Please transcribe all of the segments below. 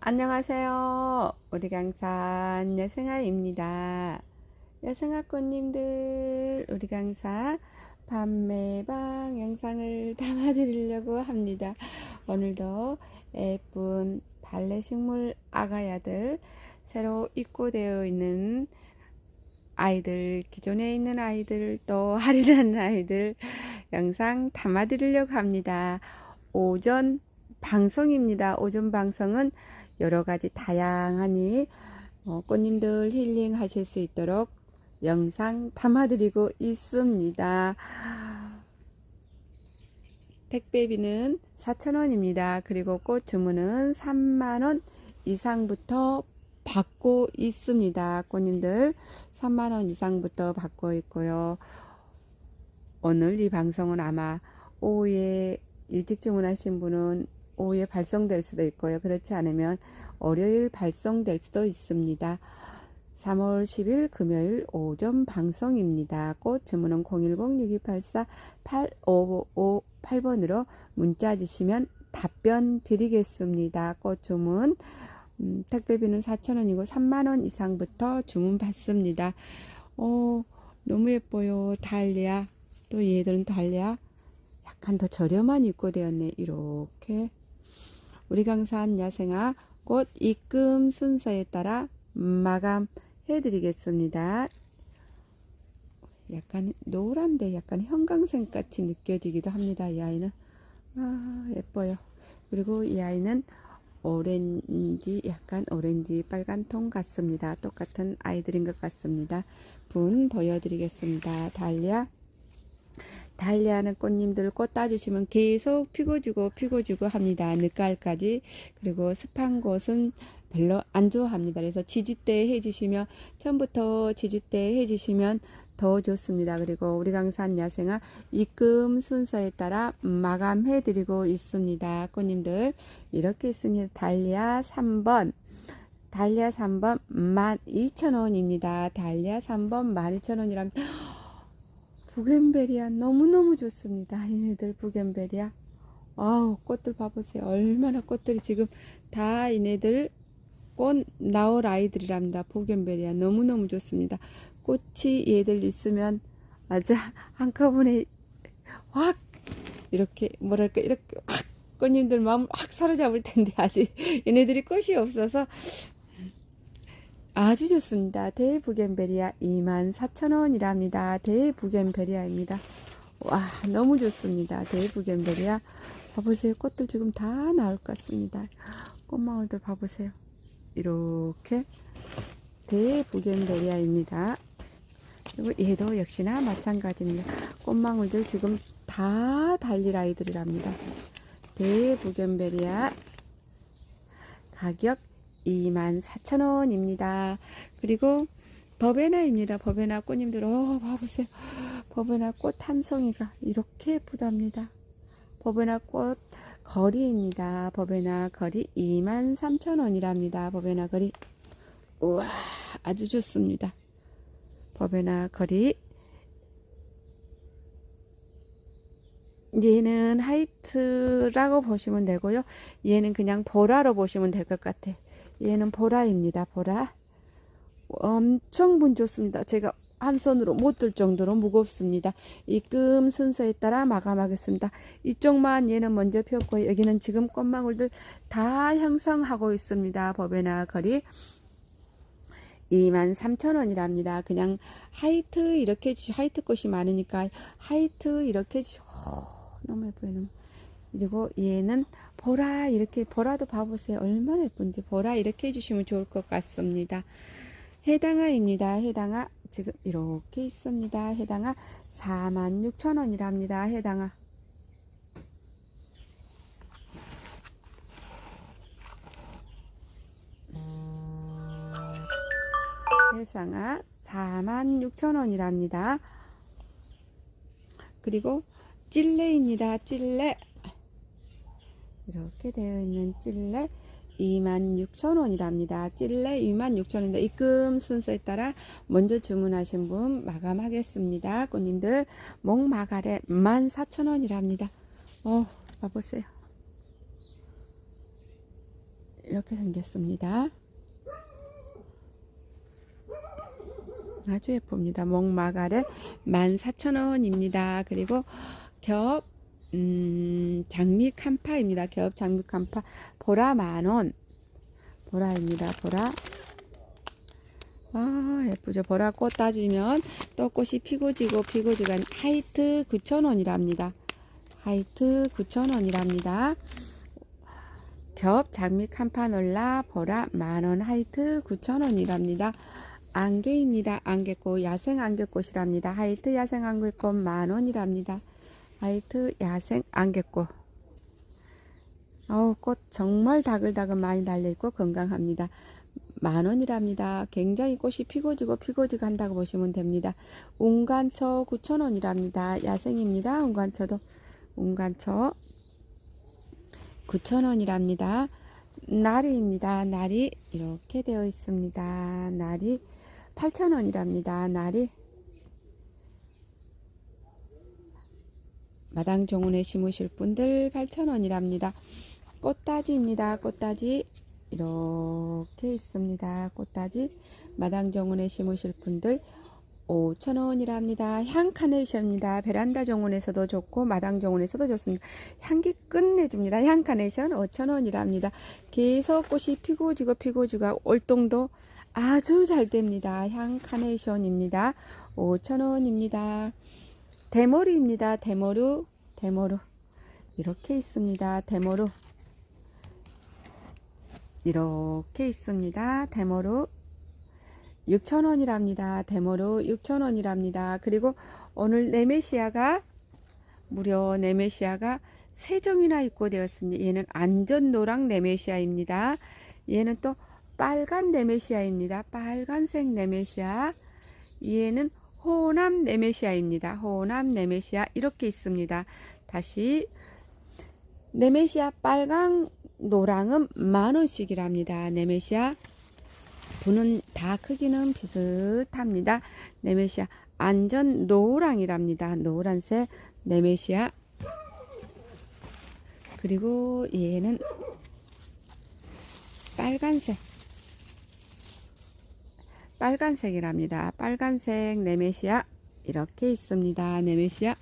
안녕하세요. 우리 강산 여생아입니다. 여생아꽃님들, 우리 강사 판매방 영상을 담아드리려고 합니다. 오늘도 예쁜 발레식물 아가야들 새로 입고되어 있는 아이들, 기존에 있는 아이들, 또 할인하는 아이들 영상 담아드리려고 합니다. 오전 방송입니다. 오전 방송은 여러 가지 다양하니 어, 꽃님들 힐링 하실 수 있도록 영상 담아드리고 있습니다. 택배비는 4,000원입니다. 그리고 꽃 주문은 3만원 이상부터 받고 있습니다. 꽃님들 3만원 이상부터 받고 있고요. 오늘 이 방송은 아마 오후에 일찍 주문하신 분은 오후에 발송될 수도 있고요. 그렇지 않으면 월요일 발송될 수도 있습니다. 3월 10일 금요일 오전 방송입니다. 꽃 주문은 010-6284-8558번으로 문자 주시면 답변 드리겠습니다. 꽃 주문 음, 택배비는 4,000원이고 3만원 이상부터 주문 받습니다. 어, 너무 예뻐요. 달리아. 또 얘들은 달리아. 약간 더 저렴한 입고 되었네. 이렇게. 우리 강산 야생아 꽃 입금 순서에 따라 마감해 드리겠습니다. 약간 노란데 약간 형광색 같이 느껴지기도 합니다. 이 아이는. 아, 예뻐요. 그리고 이 아이는 오렌지, 약간 오렌지 빨간 통 같습니다. 똑같은 아이들인 것 같습니다. 분 보여드리겠습니다. 달리아. 달리하는 꽃님들 꽃 따주시면 계속 피고 주고 피고 주고 합니다. 늦가을까지. 그리고 습한 곳은 별로 안 좋아합니다. 그래서 지주대 해주시면 처음부터 지주대 해주시면 더 좋습니다. 그리고 우리 강산 야생아 입금 순서에 따라 마감해드리고 있습니다. 꽃님들 이렇게 있습니다. 달리아 3번 달리아 3번 12,000원입니다. 달리아 3번 12,000원이라면 부겐베리아 너무너무 좋습니다. 얘네들 부겐베리아. 아우 꽃들 봐보세요. 얼마나 꽃들이 지금 다 얘네들 꽃 나올 아이들이랍니다. 부겐베리아 너무너무 좋습니다. 꽃이 얘들 있으면 아주 한꺼번에 확 이렇게 뭐랄까 이렇게 확 꽃님들 마음을 확 사로잡을 텐데 아직 얘네들이 꽃이 없어서 아주 좋습니다. 대부겐베리아 24,000원이랍니다. 대부겐베리아입니다. 와 너무 좋습니다. 대부겐베리아 봐보세요. 꽃들 지금 다 나올 것 같습니다. 꽃망울들 봐보세요. 이렇게 대부겐베리아입니다. 그리고 얘도 역시나 마찬가지입니다. 꽃망울들 지금 다 달릴 아이들이랍니다. 대부겐베리아 가격 24,000원입니다. 그리고 버베나입니다. 버베나 꽃님들, 어, 봐보세요. 버베나 꽃 한 송이가 이렇게 예쁘답니다. 버베나 꽃 거리입니다. 버베나 거리 23,000원이랍니다. 버베나 거리. 우와, 아주 좋습니다. 버베나 거리. 얘는 하이트라고 보시면 되고요. 얘는 그냥 보라로 보시면 될 것 같아. 얘는 보라입니다. 보라. 엄청 분 좋습니다. 제가 한 손으로 못 들 정도로 무겁습니다. 입금 순서에 따라 마감하겠습니다. 이쪽만 얘는 먼저 폈고 여기는 지금 꽃망울들 다 형성하고 있습니다. 법에나 거리 23,000원이랍니다. 그냥 하이트 이렇게 하이트 꽃이 많으니까 하이트 이렇게 주 너무 예뻐요. 그리고 얘는 보라 이렇게 보라도 봐보세요. 얼마나 예쁜지 보라 이렇게 해주시면 좋을 것 같습니다. 해당아입니다. 해당아 지금 이렇게 있습니다. 해당아 46,000원이랍니다. 해당아 해상아 46,000원이랍니다. 그리고 찔레입니다. 찔레 이렇게 되어 있는 찔레 26,000원이랍니다. 찔레 26,000원인데 입금 순서에 따라 먼저 주문하신 분 마감하겠습니다. 꽃님들 목마가래 14,000원이랍니다. 어, 봐보세요. 이렇게 생겼습니다. 아주 예쁩니다. 목마가렛 14,000원입니다. 그리고 겹 음, 장미 칸파입니다. 겹 장미 칸파 보라 만원 보라입니다. 보라 아 예쁘죠. 보라 꽃 따주면 또 꽃이 피고 지고 피고 지고 하이트 9,000원이랍니다. 하이트 9,000원이랍니다. 겹 장미 캄파놀라 보라 만원 하이트 9,000원이랍니다. 안개입니다. 안개꽃 야생 안개꽃이랍니다. 하이트 야생 안개꽃 만원이랍니다. 하이트 야생 안개꽃 어우 꽃 정말 다글다글 많이 달려있고 건강합니다. 만원이랍니다. 굉장히 꽃이 피고지고 피고지고 한다고 보시면 됩니다. 운간초 9,000원이랍니다. 야생입니다. 운간초도 운간초 9,000원이랍니다. 나리입니다. 나리 이렇게 되어 있습니다. 나리 8,000원이랍니다. 나리 마당 정원에 심으실 분들 8,000원이랍니다. 꽃다지입니다. 꽃다지 이렇게 있습니다. 꽃다지 마당 정원에 심으실 분들 5,000원이랍니다. 향 카네이션입니다. 베란다 정원에서도 좋고 마당 정원에서도 좋습니다. 향기 끝내줍니다. 향 카네이션 5,000원이랍니다. 계속 꽃이 피고 지고 피고 지고 올동도 아주 잘 됩니다. 향 카네이션입니다. 5,000원입니다. 대머리입니다. 대머루 대머루 이렇게 있습니다. 대머루 이렇게 있습니다. 대머루 6,000원이랍니다. 데모로 6,000원이랍니다. 그리고 오늘 네메시아가 무려 네메시아가 세 종이나 입고되었습니다. 얘는 안전 노랑 네메시아입니다. 얘는 또 빨간 네메시아입니다. 빨간색 네메시아. 얘는 호남 네메시아입니다. 호남 네메시아 이렇게 있습니다. 다시 네메시아 빨강 노랑은 만 원씩이랍니다. 네메시아 분은 다 크기는 비슷합니다. 네메시아 안전 노랑이랍니다. 노란색 네메시아 그리고 얘는 빨간색 빨간색이랍니다. 빨간색 네메시아 이렇게 있습니다. 네메시아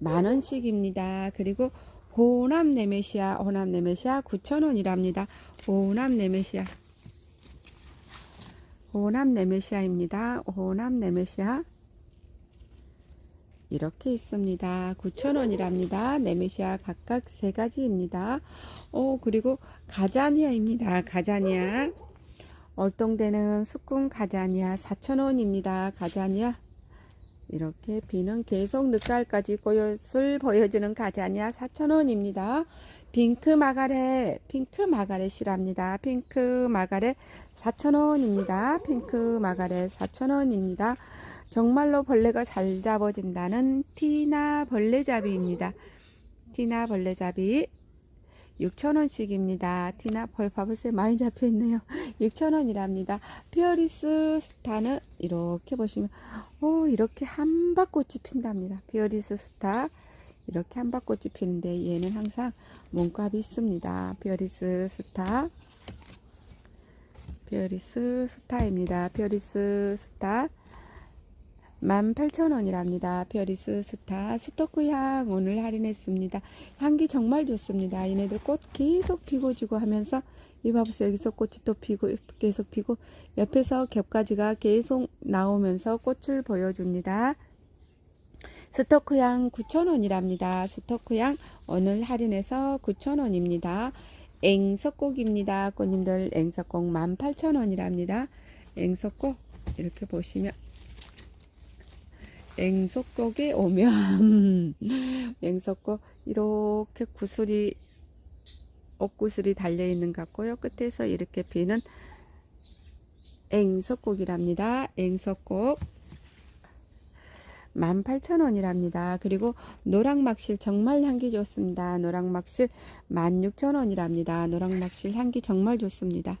만원씩입니다. 그리고 호남 네메시아, 호남 네메시아 9,000원이랍니다. 호남 네메시아. 호남 네메시아입니다. 호남 네메시아. 이렇게 있습니다. 9,000원이랍니다. 네메시아 각각 세 가지입니다. 오, 그리고 가자니아입니다. 가자니아. 얼동되는 숙군 가자니아 4,000원입니다. 가자니아. 이렇게 비는 계속 늦가을까지 꽃을 보여주는 가자니아 4,000원입니다. 핑크 마가렛, 핑크 마가렛이랍니다. 핑크 마가렛 4,000원입니다. 핑크 마가렛 4,000원입니다. 정말로 벌레가 잘 잡아진다는 티나 벌레잡이입니다. 티나 벌레잡이 6,000원씩입니다. 티나 벌 봐보세요. 많이 잡혀있네요. 6,000원이랍니다. 피어리스 스타는 이렇게 보시면 오 이렇게 한박꽃이 핀답니다. 피어리스 스타 이렇게 한박꽃이 피는데 얘는 항상 몸값이 있습니다. 피어리스 스타 피어리스 스타입니다. 피어리스 스타 18,000원이랍니다. 피어리스 스타 스토크 향 오늘 할인했습니다. 향기 정말 좋습니다. 얘네들 꽃 계속 피고 지고 하면서 이 봐보세요. 여기서 꽃이 또 피고 계속 피고 옆에서 겹가지가 계속 나오면서 꽃을 보여줍니다. 스토크향 9,000원이랍니다. 스토크향 오늘 할인해서 9,000원입니다. 앵석곡입니다. 꽃님들 앵석곡 18,000원이랍니다. 앵석곡 이렇게 보시면 앵석곡에 오면 앵석곡 이렇게 구슬이 옷구슬이 달려있는 것 같고요. 끝에서 이렇게 비는 앵석곡이랍니다. 앵석곡 18,000원이랍니다. 그리고 노랑막실 정말 향기 좋습니다. 노랑막실 16,000원이랍니다. 노랑막실 향기 정말 좋습니다.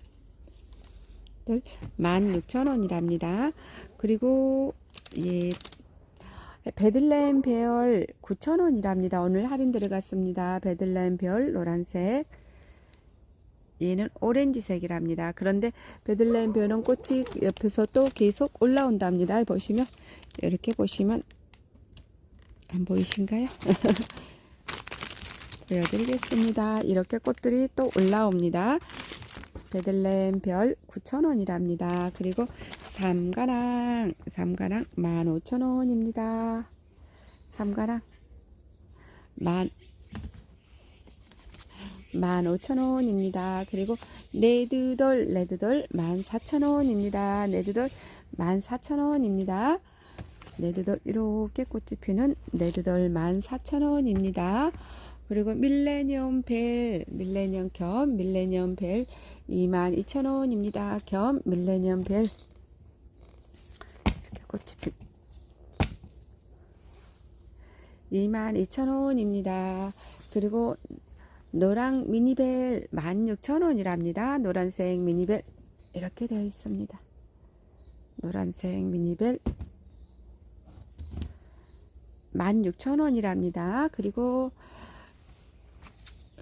16,000원이랍니다. 그리고 예, 베들레헴 배열 9,000원이랍니다. 오늘 할인 들어갔습니다. 베들레헴 별 노란색. 얘는 오렌지색이랍니다. 그런데 베들레헴 별은 꽃이 옆에서 또 계속 올라온답니다. 보시면 이렇게 보시면 안 보이신가요? 보여드리겠습니다. 이렇게 꽃들이 또 올라옵니다. 베들레헴 별 9,000원이랍니다. 그리고 삼가랑, 삼가랑 15,000원입니다. 삼가랑 만 15,000원입니다. 그리고 레드돌, 레드돌 14,000원입니다. 레드돌 14,000원입니다. 레드돌 이렇게 꽃이 피는 레드돌 14,000원입니다. 그리고 밀레니엄 벨, 밀레니엄 겸 밀레니엄 벨 22,000원입니다. 겸 밀레니엄 벨 꽃이 피 22,000원입니다. 그리고 노랑 미니벨 16,000원이랍니다. 노란색 미니벨 이렇게 되어 있습니다. 노란색 미니벨 16,000원이랍니다. 그리고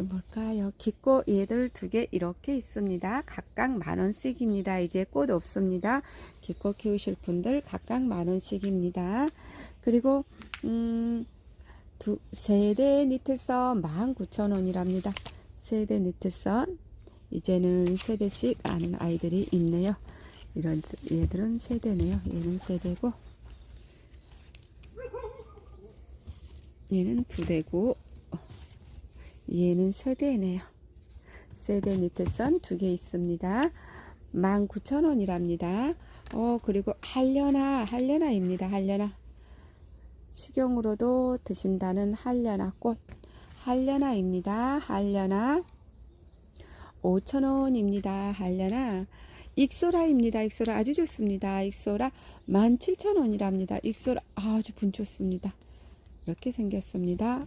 뭘까요? 기꽃 얘들 두 개 이렇게 있습니다. 각각 만원씩입니다. 이제 꽃 없습니다. 기꽃 키우실 분들 각각 만원씩입니다. 그리고 음, 두, 세대 니틀선 19,000원이랍니다. 세대 니틀선 이제는 세대씩 아는 아이들이 있네요. 이런 얘들은 세대네요. 얘는 세대고 얘는 두 대고 얘는 세대네요. 세대 니트선 두 개 있습니다. 19,000원이랍니다. 어, 그리고 한려나, 한려나입니다. 한려나. 식용으로도 드신다는 한려나 꽃. 한려나입니다. 한려나. 5,000원입니다. 한려나. 익소라입니다. 익소라 아주 좋습니다. 익소라 17,000원이랍니다. 익소라 아주 분 좋습니다. 이렇게 생겼습니다.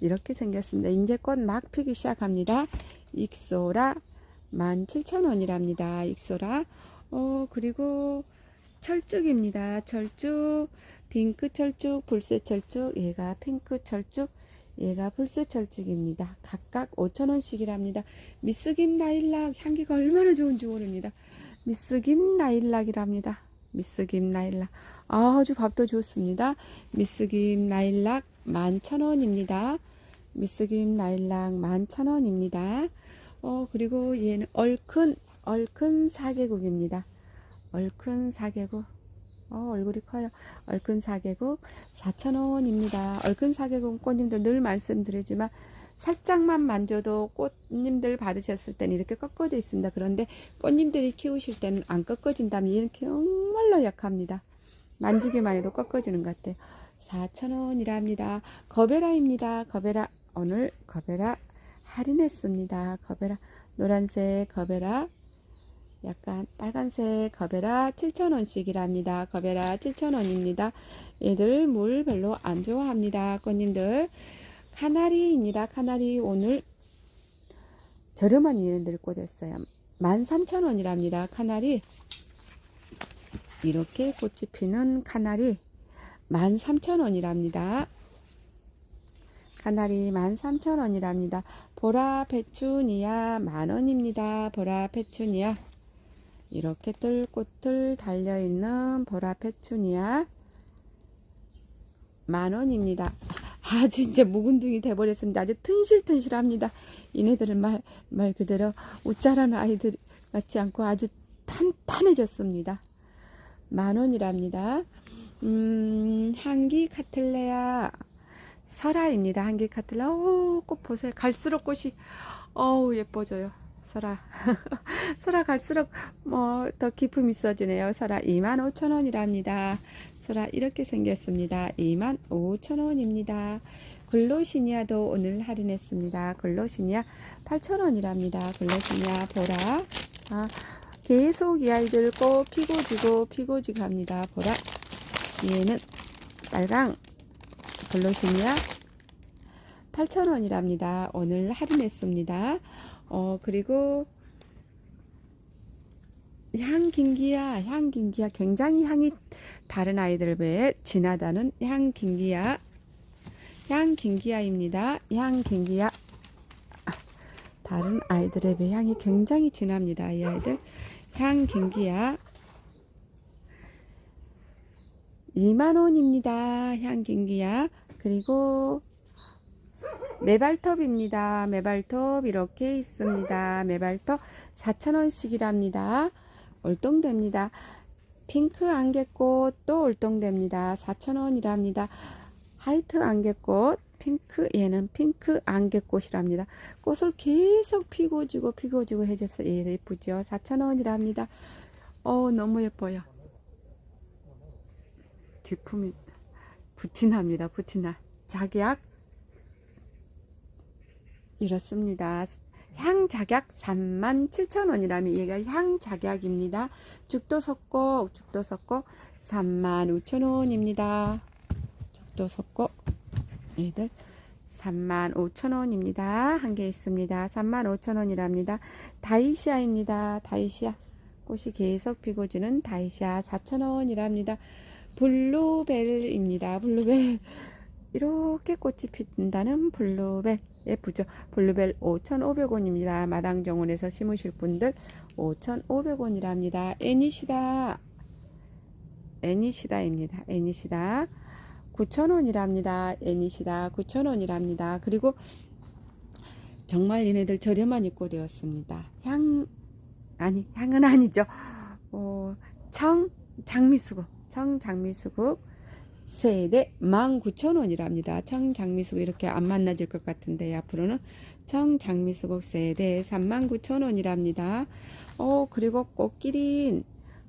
또 이렇게 생겼습니다. 이제 꽃 막 피기 시작합니다. 익소라 17,000원이랍니다. 익소라. 어, 그리고 철쭉입니다. 철쭉, 핑크 철쭉, 불새 철쭉, 얘가 핑크 철쭉, 얘가 불새 철쭉입니다. 각각 5,000원씩이랍니다. 미스김 나일락 향기가 얼마나 좋은지 모릅니다. 미스김 나일락이랍니다. 미스김 나일락. 아주 밥도 좋습니다. 미스김 나일락 11,000원입니다. 미스김 나일락 11,000원입니다. 어, 그리고 얘는 얼큰, 얼큰 사계국입니다. 얼큰 사계국. 어, 얼굴이 커요. 얼큰 사계국 4,000원입니다. 얼큰 사계국 꽃님들 늘 말씀드리지만 살짝만 만져도 꽃님들 받으셨을 때는 이렇게 꺾어져 있습니다. 그런데 꽃님들이 키우실 때는 안 꺾어진다면 얘는 정말로 약합니다. 만지기만 해도 꺾어지는 것 같아요. 4,000원이랍니다. 거베라입니다. 거베라 오늘 거베라 할인했습니다. 거베라 노란색 거베라 약간 빨간색 거베라 7,000원씩이랍니다. 거베라 7,000원입니다. 얘들 물 별로 안 좋아합니다. 꽃님들 카나리입니다. 카나리 오늘 저렴한 얘네들 꽂았어요. 13,000원이랍니다. 카나리 이렇게 꽃이 피는 카나리 13,000원이랍니다. 카나리 13,000원이랍니다. 보라 페추니아 만원입니다. 보라 페추니아 이렇게 뜰 꽃들 달려있는 보라 페추니아 만원입니다. 아주 이제 묵은둥이 돼버렸습니다. 아주 튼실튼실합니다. 이네들은 말, 말 그대로 웃자라는 아이들 같지 않고 아주 탄탄해졌습니다. 만원이랍니다. 음, 향기 카틀레아 설아입니다. 한기 카틀라. 오, 꽃 보세요. 갈수록 꽃이 어우 예뻐져요. 설아. 설아 갈수록 뭐 더 기품 있어지네요. 설아 25,000원이랍니다. 설아 이렇게 생겼습니다. 25,000원입니다. 글로시니아도 오늘 할인했습니다. 글로시니아 8,000원이랍니다. 글로시니아 보라. 아, 계속 이 아이들 꽃 피고 지고 피고 지고 합니다. 보라. 얘는 빨강 글로시니아 8,000원이랍니다. 오늘 할인했습니다. 어, 그리고 향긴기야, 향긴기야. 굉장히 향이 다른 아이들 배에 진하다는 향긴기야. 향긴기야입니다. 향긴기야. 다른 아이들에 비해 향이 굉장히 진합니다. 이 아이들. 향긴기야. 2만원입니다. 향긴기야. 그리고 메발톱입니다. 메발톱 이렇게 있습니다. 메발톱 4,000원씩이랍니다. 올동됩니다. 핑크 안개꽃 또 올동됩니다. 4,000원이랍니다. 하이트 안개꽃 핑크 얘는 핑크 안개꽃이랍니다. 꽃을 계속 피고 지고 피고 지고 해줘서 얘 예쁘죠. 4,000원이랍니다. 어 너무 예뻐요. 제품이 부티나입니다. 부티나. 작약 이렇습니다. 향작약 37,000원이라면 얘가 향작약입니다. 죽도 석곡, 죽도 석곡 35,000원입니다. 죽도 석곡 얘들 35,000원입니다. 한 개 있습니다. 35,000원이랍니다. 다이시아입니다. 다이시아. 꽃이 계속 피고 지는 다이시아 4,000원이랍니다. 블루벨입니다. 블루벨. 이렇게 꽃이 핀다는 블루벨. 예쁘죠? 블루벨 5,500원입니다. 마당 정원에서 심으실 분들 5,500원이랍니다. 애니시다. 애니시다입니다. 애니시다. 9,000원이랍니다. 애니시다. 9,000원이랍니다. 그리고 정말 얘네들 저렴한 입고 되었습니다. 향, 아니, 향은 아니죠. 어, 청, 장미수국. 청, 장미수국. 세대 19,000원이랍니다. 청장미수국 이렇게 안 만나질 것 같은데 앞으로는 청장미수국 세대 39,000원이랍니다. 어 그리고 꽃기린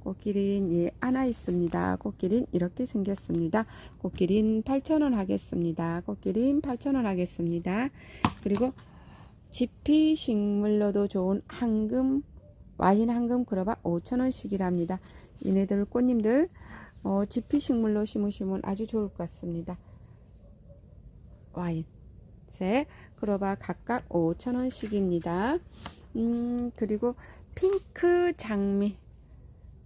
꽃기린 예 하나 있습니다. 꽃기린 이렇게 생겼습니다. 꽃기린 8,000원 하겠습니다. 꽃기린 8,000원 하겠습니다. 그리고 지피 식물로도 좋은 황금 와인 황금 그러바 5,000원씩이랍니다. 이네들 꽃님들 어, 지피식물로 심으시면 아주 좋을 것 같습니다. 와인, 새, 그로바 각각 5,000원씩입니다. 음, 그리고 핑크 장미,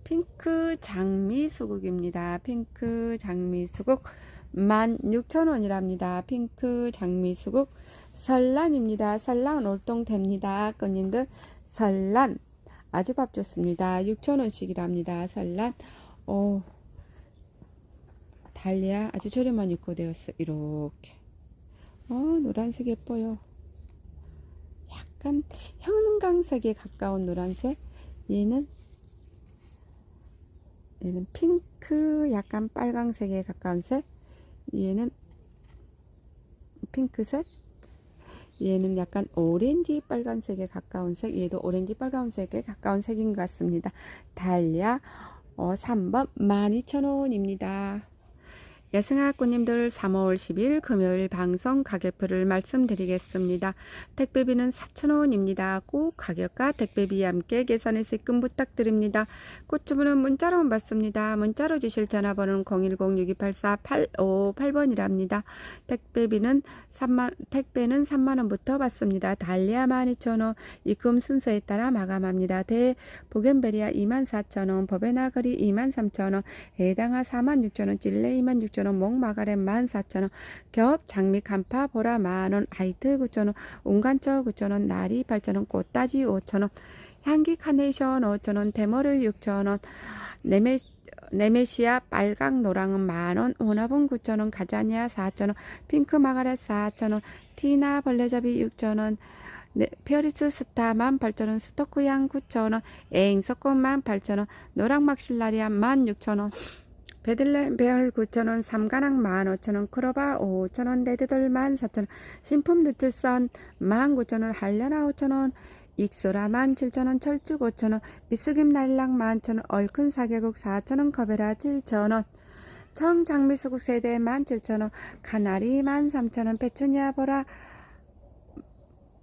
핑크 장미 수국입니다. 핑크 장미 수국 16,000원이랍니다. 핑크 장미 수국 설란입니다. 설란 올동됩니다. 꺼님들 설란 아주 밥 좋습니다. 6,000원씩이랍니다. 설란 오 달리아 아주 저렴한 입고 되었어. 이렇게. 어 노란색 예뻐요. 약간 형광색에 가까운 노란색? 얘는 얘는 핑크 약간 빨강색에 가까운 색? 얘는 핑크색? 얘는 약간 오렌지 빨간색에 가까운 색? 얘도 오렌지 빨간색에 가까운 색인 것 같습니다. 달리아 어, 3번 12,000원입니다 여승아꽃님들 3월 10일 금요일 방송 가격표를 말씀드리겠습니다. 택배비는 4,000원입니다. 꼭 가격과 택배비와 함께 계산해서 입금 부탁드립니다. 꽃주문은 문자로 받습니다. 문자로 주실 전화번호는 010-6284-858번이랍니다. 택배비는 3만, 택배는 3만원부터 받습니다. 달리아 12,000원, 입금 순서에 따라 마감합니다. 대, 보겐베리아 24,000원, 버베나거리 23,000원, 해당하 46,000원, 찔레 26,000원, 9,000원, 목마가렛 14,000원, 겹, 장미, 간파, 보라 만원, 하이트 9,000원, 운간처 9,000원, 나리 8,000원, 꽃다지 5,000원, 향기 카네이션 5,000원, 대머를 6,000원, 네메 네메시아 빨강 노랑은 만원, 혼합은 9,000원, 가자니아 4,000원, 핑크 마가렛 4,000원, 티나 벌레잡이 6,000원, 네, 페어리스 스타 18,000원, 스토크양 9,000원, 앵석꽃 18,000원, 노랑 막실라리아 16,000원, 베들레 베얼 9,000원, 삼가랑 15,000원, 크로바 5,000원, 데드들 14,000원, 신품 느틀선 19,000원, 할려나 5,000원, 익소라 17,000원, 철쭉 5,000원, 미스김 날락 11,000원, 얼큰 사계국 4,000원, 커베라 7,000원, 청장미수국 세대 17,000원, 카나리 13,000원, 페초니아 보라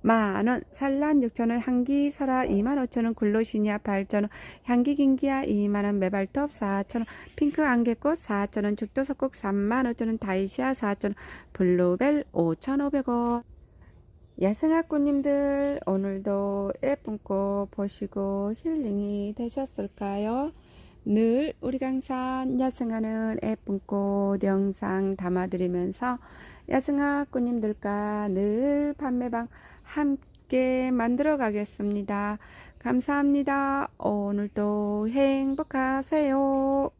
만원, 산란 6천원, 향기 설아 2만 5천원, 글로시니아 8천원, 향기 긴기아 2만원, 메발톱 4천원, 핑크 안개꽃 4천원, 죽도석곡 3만 5천원, 다이시아 4천원, 블루벨 5,500원. 야생아꾸님들 오늘도 예쁜 꽃 보시고 힐링이 되셨을까요? 늘 우리 강산 야생아는 예쁜 꽃 영상 담아드리면서 야생아꾸님들과 늘 판매방 함께 만들어 가겠습니다. 감사합니다. 오늘도 행복하세요.